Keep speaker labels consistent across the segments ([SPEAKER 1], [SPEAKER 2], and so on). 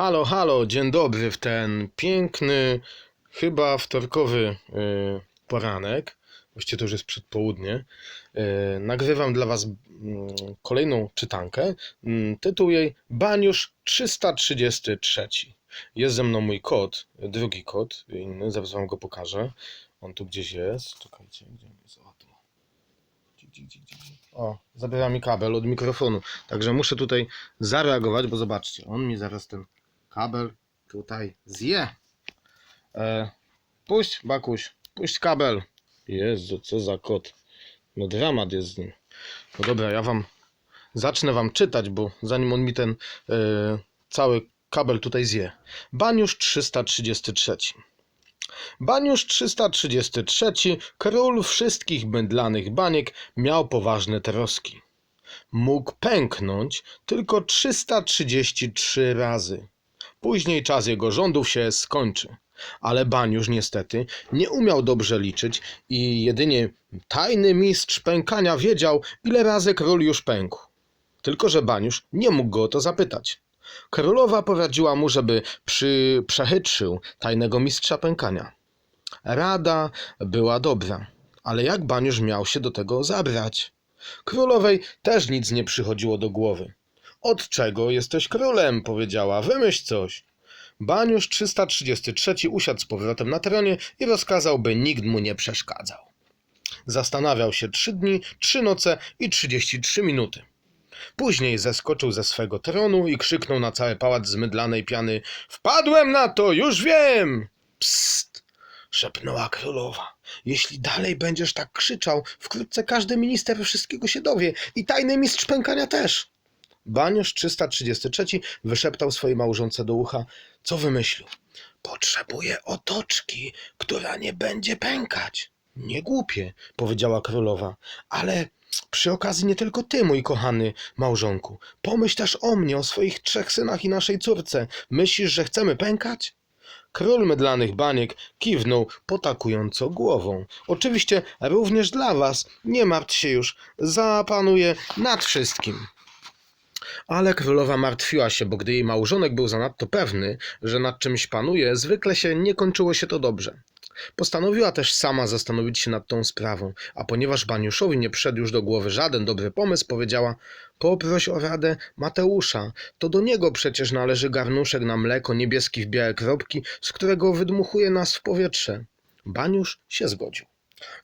[SPEAKER 1] Halo, halo, dzień dobry w ten piękny, chyba wtorkowy y, poranek. Właściwie to już jest przedpołudnie. Y, nagrywam dla Was mm, kolejną czytankę. Mm, Tytuł jej Baniusz 333. Jest ze mną mój kot, drugi kot, inny, zaraz Wam go pokażę. On tu gdzieś jest. Czekajcie, gdzie on jest? O, tu. O, zabiera mi kabel od mikrofonu. Także muszę tutaj zareagować, bo zobaczcie, on mi zaraz ten kabel tutaj zje. E, puść, Bakuś, puść kabel. Jezu, co za kot. No dramat jest z nim. No dobra, ja wam zacznę wam czytać, bo zanim on mi ten e, cały kabel tutaj zje. Baniusz 333. Baniusz 333, król wszystkich mydlanych baniek, miał poważne troski. Mógł pęknąć tylko 333 razy. Później czas jego rządów się skończy. Ale Baniusz niestety nie umiał dobrze liczyć i jedynie tajny mistrz pękania wiedział, ile razy król już pękł. Tylko, że Baniusz nie mógł go o to zapytać. Królowa poradziła mu, żeby przy... przechytrzył tajnego mistrza pękania. Rada była dobra, ale jak Baniusz miał się do tego zabrać? Królowej też nic nie przychodziło do głowy. Od czego jesteś królem? powiedziała. Wymyśl coś. Baniusz 333 usiadł z powrotem na tronie i rozkazał, by nikt mu nie przeszkadzał. Zastanawiał się trzy dni, trzy noce i 33 minuty. Później zeskoczył ze swego tronu i krzyknął na cały pałac z mydlanej piany: Wpadłem na to, już wiem! Psst! szepnęła królowa. Jeśli dalej będziesz tak krzyczał, wkrótce każdy minister wszystkiego się dowie i tajny mistrz pękania też. Baniusz 333 wyszeptał swojej małżonce do ucha, co wymyślił. Potrzebuję otoczki, która nie będzie pękać. Nie głupie, powiedziała królowa, ale przy okazji nie tylko ty, mój kochany małżonku. Pomyśl też o mnie, o swoich trzech synach i naszej córce. Myślisz, że chcemy pękać? Król mydlanych baniek kiwnął potakująco głową. Oczywiście również dla was, nie martw się już, zapanuje nad wszystkim. Ale królowa martwiła się, bo gdy jej małżonek był zanadto pewny, że nad czymś panuje, zwykle się nie kończyło się to dobrze. Postanowiła też sama zastanowić się nad tą sprawą, a ponieważ Baniuszowi nie przyszedł już do głowy żaden dobry pomysł, powiedziała: Poproś o radę Mateusza, to do niego przecież należy garnuszek na mleko niebieski w białe kropki, z którego wydmuchuje nas w powietrze. Baniusz się zgodził.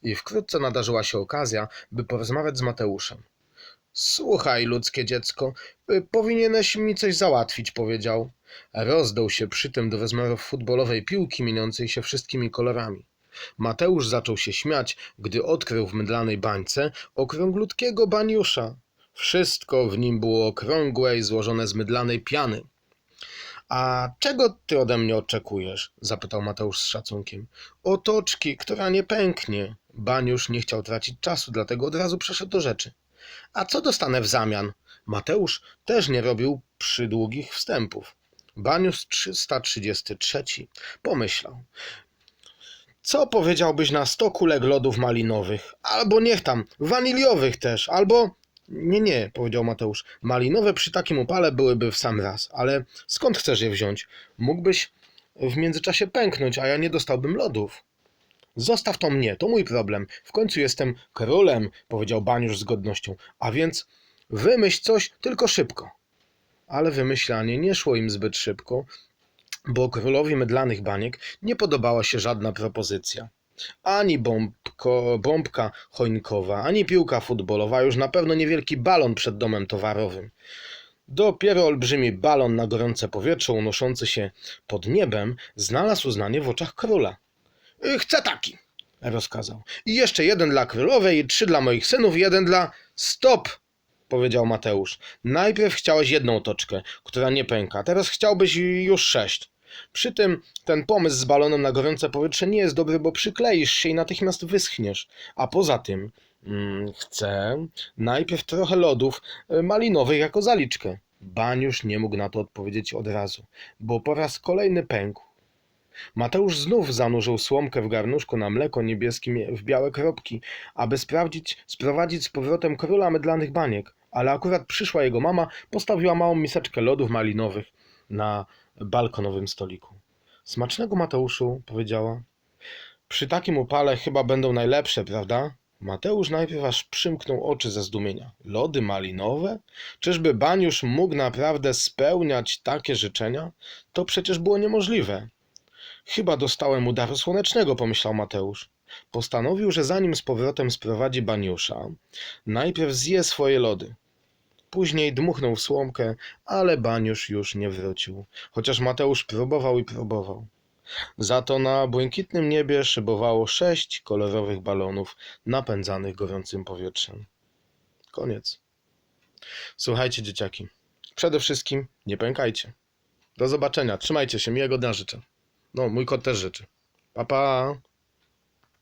[SPEAKER 1] I wkrótce nadarzyła się okazja, by porozmawiać z Mateuszem. Słuchaj, ludzkie dziecko, y, powinieneś mi coś załatwić, powiedział. Rozdał się przy tym do rozmiarów futbolowej piłki mieniącej się wszystkimi kolorami. Mateusz zaczął się śmiać, gdy odkrył w mydlanej bańce okrąglutkiego baniusza. Wszystko w nim było okrągłe i złożone z mydlanej piany. A czego ty ode mnie oczekujesz? zapytał Mateusz z szacunkiem. Otoczki, która nie pęknie. Baniusz nie chciał tracić czasu, dlatego od razu przeszedł do rzeczy. A co dostanę w zamian? Mateusz też nie robił przydługich wstępów. Banius 333 pomyślał. Co powiedziałbyś na sto kulek lodów malinowych? Albo niech tam, waniliowych też, albo... Nie, nie, powiedział Mateusz. Malinowe przy takim upale byłyby w sam raz, ale skąd chcesz je wziąć? Mógłbyś w międzyczasie pęknąć, a ja nie dostałbym lodów. Zostaw to mnie, to mój problem. W końcu jestem królem, powiedział Baniusz z godnością. A więc wymyśl coś, tylko szybko. Ale wymyślanie nie szło im zbyt szybko, bo królowi mydlanych baniek nie podobała się żadna propozycja. Ani bombko, bombka choinkowa, ani piłka futbolowa, już na pewno niewielki balon przed domem towarowym. Dopiero olbrzymi balon na gorące powietrze unoszący się pod niebem znalazł uznanie w oczach króla. Chcę taki, rozkazał. I jeszcze jeden dla królowej, trzy dla moich synów, jeden dla... Stop! powiedział Mateusz. Najpierw chciałeś jedną toczkę, która nie pęka, teraz chciałbyś już sześć. Przy tym ten pomysł z balonem na gorące powietrze nie jest dobry, bo przykleisz się i natychmiast wyschniesz. A poza tym mm, chcę najpierw trochę lodów y, malinowych jako zaliczkę. Baniusz nie mógł na to odpowiedzieć od razu, bo po raz kolejny pękł. Mateusz znów zanurzył słomkę w garnuszku na mleko niebieskim w białe kropki, aby sprawdzić, sprowadzić z powrotem króla mydlanych baniek, ale akurat przyszła jego mama, postawiła małą miseczkę lodów malinowych na balkonowym stoliku. Smacznego, Mateuszu, powiedziała. Przy takim upale chyba będą najlepsze, prawda? Mateusz najpierw aż przymknął oczy ze zdumienia. Lody malinowe? Czyżby Baniusz mógł naprawdę spełniać takie życzenia? To przecież było niemożliwe. Chyba dostałem udaru słonecznego, pomyślał Mateusz. Postanowił, że zanim z powrotem sprowadzi Baniusza, najpierw zje swoje lody. Później dmuchnął w słomkę, ale Baniusz już nie wrócił, chociaż Mateusz próbował i próbował. Za to na błękitnym niebie szybowało sześć kolorowych balonów napędzanych gorącym powietrzem. Koniec. Słuchajcie, dzieciaki. Przede wszystkim nie pękajcie. Do zobaczenia. Trzymajcie się. Miłego dnia życzę. No, mój kot też życzy. Pa, pa.